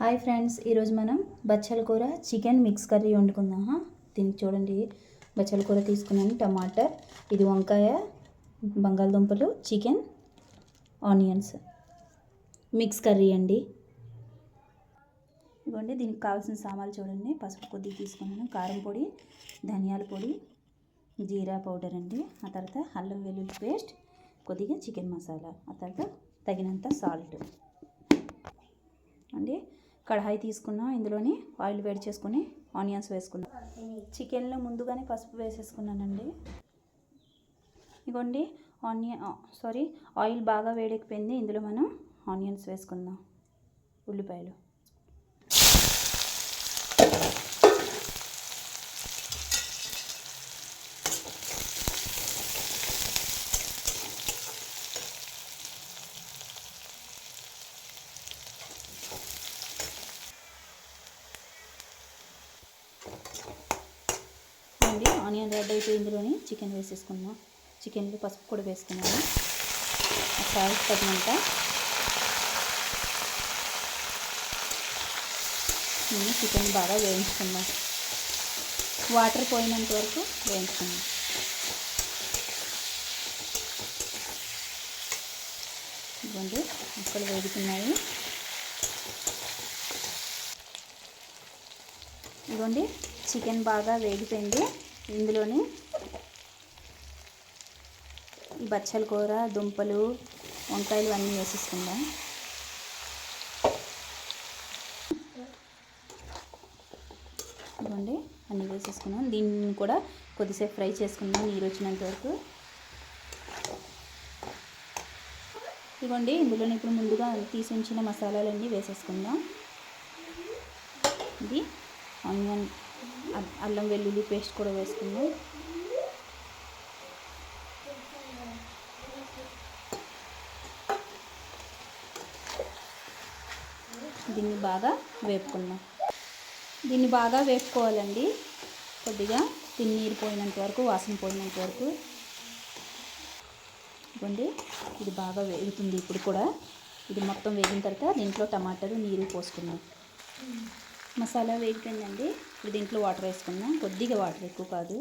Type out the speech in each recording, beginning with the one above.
Hi friends ఈరోజు మనం బచ్చల కూర చికెన్ మిక్స్ కర్రీ వండుకుందాం. దీనికి చూడండి. బచ్చల కూర తీసుకున్నాను టమాటర్ ఇది వంకాయ బంగాళదుంపలు చికెన్ ఆనియన్స్. మిక్స్ కర్రీ అండి. ఇవ్వండి దీనికి కావాల్సిన సామాన్లు చూడండి. పసుపు కొద్దిగా తీసుకున్నాను కారం పొడి ధనియాల పొడి జీరా పౌడర్ అండి. ఆ తర్వాత అల్లం వెల్లుల్లి పేస్ట్ కొద్దిగా చికెన్ మసాలా. ఆ తర్వాత తగినంత సాల్ట్. అండి కడాయి తీసుకున్నాం ఇందులోని ఆయిల్ వేడి చేసుకుని ఆనియన్స్ వేసుకున్నాం. చికెన్లో ముందుగానే పసుపు వేసేసుకున్నానండి. ఇగోండి ఆనియన్ సారీ ఆయిల్ బాగా వేడెక్కిపోయింది. ఇందులో మనం ఆనియన్స్ వేసుకుందాం. ఉల్లిపాయలు. అండి ఆనియన్ రెడ్ అయిపోయి ఇందులోని చికెన్ వేసేసుకున్నాం చికెన్లో పసుపు కూడా వేసుకున్నాను. సాల్ట్ తగినంత. నేను చికెన్ బాగా వేయించుకుందాం వాటర్ పోయినంత వరకు వేయించుకుందాం ఇదిగోండి ముక్కలు వేగుతున్నాయి. ఇదిగోండి చికెన్ బాగా వేగిపోయింది. ఇందులోని ఈ బచ్చల కూర దుంపలు వంకాయలు అన్నీ వేసేసుకుందాం. ఇవ్వండి అన్నీ వేసేసుకున్నాం. దీన్ని కూడా కొద్దిసేపు ఫ్రై చేసుకుందాం నీరు వచ్చినంత వరకు. ఇదిగోండి ఇందులోని ఇప్పుడు ముందుగా తీసి ఉంచిన మసాలాలన్నీ వేసేసుకుందాం. ఇది ఆనియన్ అల్లం వెల్లుల్లి పేస్ట్ కూడా వేసుకున్నాం. దీన్ని బాగా వేపుకున్నాం. దీన్ని బాగా వేపుకోవాలండి. కొద్దిగా తిన్నీరు పోయినంత వరకు వాసన పోయినంత వరకు. ఇవ్వండి ఇది బాగా వేగుతుంది ఇప్పుడు కూడా. ఇది మొత్తం వేగిన తర్వాత దీంట్లో టమాటాలు నీరు పోసుకున్నాం మసాలా వేగిపోయిందండి. ఇప్పుడు దీంట్లో వాటర్ వేసుకుందాం. కొద్దిగా వాటర్ ఎక్కువ కాదు.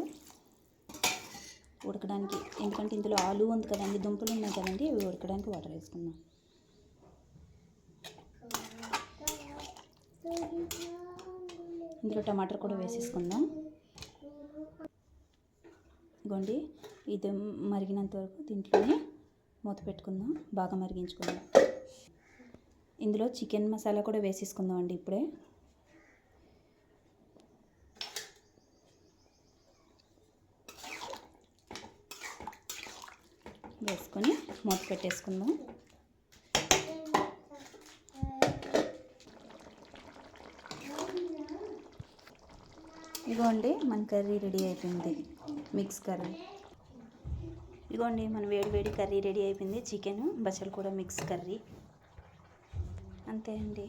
ఉడకడానికి ఎందుకంటే ఇందులో ఆలు ఉంది కదండి దుంపలు ఉన్నాయి కదండి ఇవి ఉడకడానికి వాటర్ వేసుకుందాం. ఇందులో టమాటర్ కూడా వేసేసుకుందాం. ఇగోండి ఇది మరిగినంత వరకు దీంట్లోనే మూత పెట్టుకుందాం. బాగా మరిగించుకుందాం ఇందులో చికెన్ మసాలా కూడా వేసేసుకుందాం అండి ఇప్పుడే. వేసుకొని మూత పెట్టేసుకుందాం. ఇదిగోండి మన కర్రీ రెడీ అయిపోయింది. Mix curry. ఇగోండి మన వేడి వేడి కర్రీ రెడీ అయిపోయింది. చికెన్ బచ్చలు కూడా మిక్స్ కర్రీ. అంతే అండి.